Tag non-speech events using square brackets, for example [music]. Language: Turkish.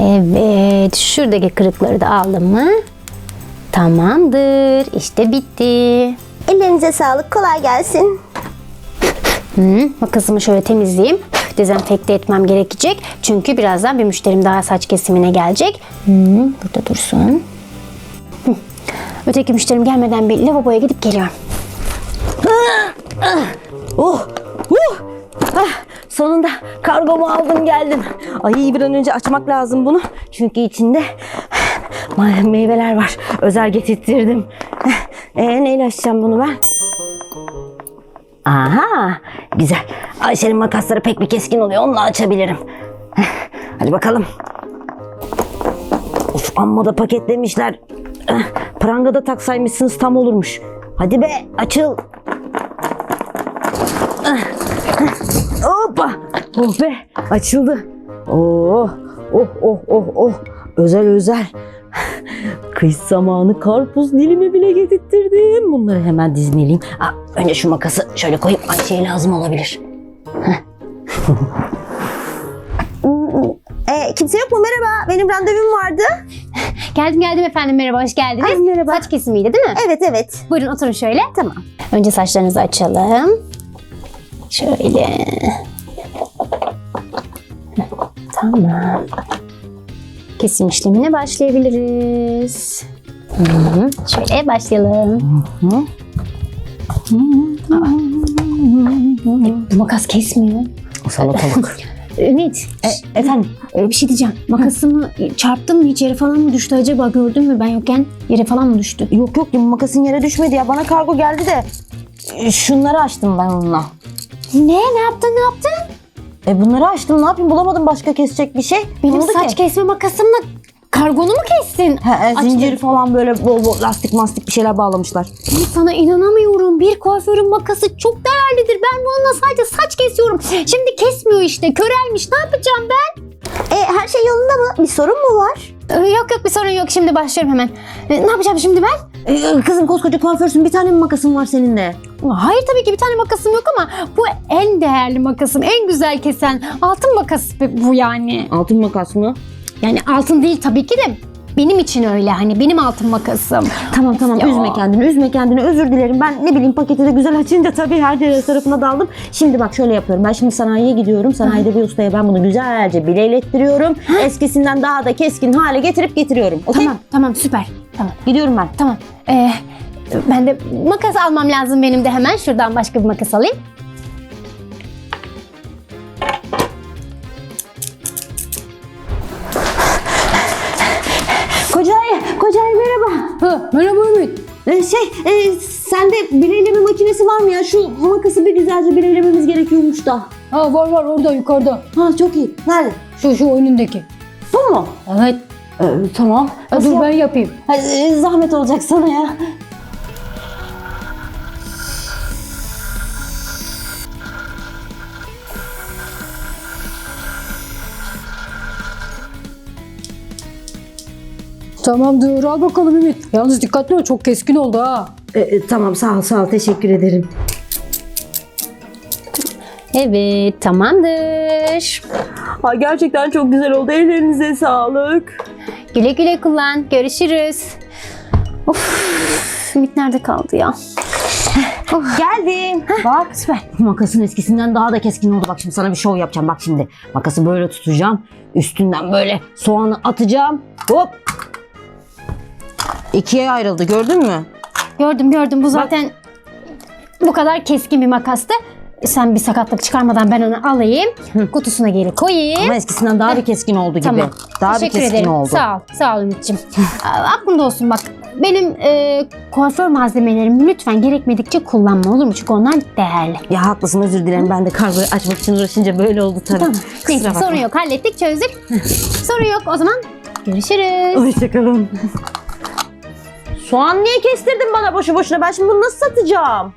Evet, şuradaki kırıkları da aldım mı? Tamamdır, işte bitti. Ellerinize sağlık. Kolay gelsin. Hı, makasımı şöyle temizleyeyim. Dezenfekte etmem gerekecek. Çünkü birazdan bir müşterim daha saç kesimine gelecek. Hı, burada dursun. Öteki müşterim gelmeden bir lavaboya gidip geliyorum. Oh! Uh! Ah, sonunda kargomu aldım geldim. Ay bir an önce açmak lazım bunu. Çünkü içinde meyveler var. Özel getirttirdim. Ee, neyle açacağım bunu ben? Aha! Güzel. Ayşe'nin makasları pek bir keskin oluyor. Onunla açabilirim. Heh, Hadi bakalım. Of amma da paketlemişler. Eh, Prangada taksaymışsınız tam olurmuş. Hadi be açıl. Oh be açıldı. Oh oh oh oh oh. Özel özel. Kış zamanı karpuz dilimi bile getirttirdim. Bunları hemen dizmeliyim. Aa, önce şu makası şöyle koyayım. Ayşe'ye lazım olabilir. Ee, [laughs] kimse yok mu? Merhaba. Benim randevum vardı. Geldim geldim efendim merhaba hoş geldiniz. Ay, merhaba. Saç kesimiydi değil mi? Evet evet. Buyurun oturun şöyle. Tamam. Önce saçlarınızı açalım. Şöyle. Tamam. Kesim işlemine başlayabiliriz. Hı hı. Şöyle başlayalım. E, bu makas kesmiyor. Salatalık. [laughs] Ümit, e, efendim e, bir şey diyeceğim. Makasımı çarptın mı hiç yere falan mı düştü acaba gördün mü ben yokken yere falan mı düştü? yok yok makasın yere düşmedi ya. Bana kargo geldi de e, şunları açtım ben onunla. Ne? Ne yaptın? Ne yaptın? E bunları açtım ne yapayım bulamadım başka kesecek bir şey. Benim Olmadı saç ki. kesme makasımla kargonu mu kestin? He, e, zinciri falan böyle bol bol lastik mastik bir şeyler bağlamışlar. Ümit, sana inanamıyorum. Bir kuaförün makası çok değerlidir. Ben bununla sadece saç kesiyorum. Şimdi kesmiyor işte. Körelmiş. Ne yapacağım ben? Ee, her şey yolunda mı? Bir sorun mu var? Ee, yok yok bir sorun yok. Şimdi başlıyorum hemen. Ee, ne yapacağım şimdi ben? E, kızım koskoca kuaförsün bir tane mi makasın var senin de? Hayır tabii ki bir tane makasım yok ama bu en değerli makasım. En güzel kesen altın makas bu yani. Altın makas mı? Yani altın değil tabii ki de benim için öyle. Hani benim altın makasım. Tamam tamam Ya. üzme kendini üzme kendini özür dilerim. Ben ne bileyim paketi de güzel açınca tabii her tarafına daldım. Şimdi bak şöyle yapıyorum. Ben şimdi sanayiye gidiyorum. Sanayide bir ustaya ben bunu güzelce bileylettiriyorum. Eskisinden daha da keskin hale getirip getiriyorum. Okey? Tamam tamam süper. Tamam Gidiyorum ben. tamam. Ee, ben de makas almam lazım benim de hemen. Şuradan başka bir makas alayım. Ee, şey, e, sende bileyleme makinesi var mı ya? Şu makası bir güzelce bileylememiz gerekiyormuş da. Ha var var orada yukarıda. Ha çok iyi. Nerede? Şu şu önündeki. Bu mu? Evet. Ee, tamam. Ha, Nasıl dur yap- ben yapayım. Hadi, e, zahmet olacak sana ya. Tamamdır al bakalım Ümit. Yalnız dikkatli ol çok keskin oldu ha. E, e, tamam sağ ol sağ ol teşekkür ederim. Evet tamamdır. Ha, gerçekten çok güzel oldu. Ellerinize sağlık. Güle güle kullan. Görüşürüz. Of, Ümit nerede kaldı ya? Geldim. Bak süper. Makasın eskisinden daha da keskin oldu. Bak şimdi sana bir şov yapacağım. Bak şimdi makası böyle tutacağım. Üstünden böyle soğanı atacağım. Hop. İkiye ayrıldı gördün mü? Gördüm gördüm bu zaten bu kadar keskin bir makastı. Sen bir sakatlık çıkarmadan ben onu alayım. [laughs] Kutusuna geri koyayım. Ama eskisinden daha bir keskin oldu gibi. Tamam. Daha bir Teşekkür keskin ederim. oldu. Sağ ol. Sağ ol Ümit'ciğim. [laughs] Aa, Aklında olsun bak. Benim e, kuaför malzemelerimi lütfen gerekmedikçe kullanma olur mu? Çünkü onlar değerli. Ya haklısın özür dilerim. Ben de kargoyu açmak için uğraşınca böyle oldu tabii. Tamam. Kusura Neyse bakma. sorun yok. Hallettik çözdük. [laughs] sorun yok. O zaman görüşürüz. Hoşçakalın. Soğan niye kestirdin bana boşu boşuna? Ben şimdi bunu nasıl satacağım?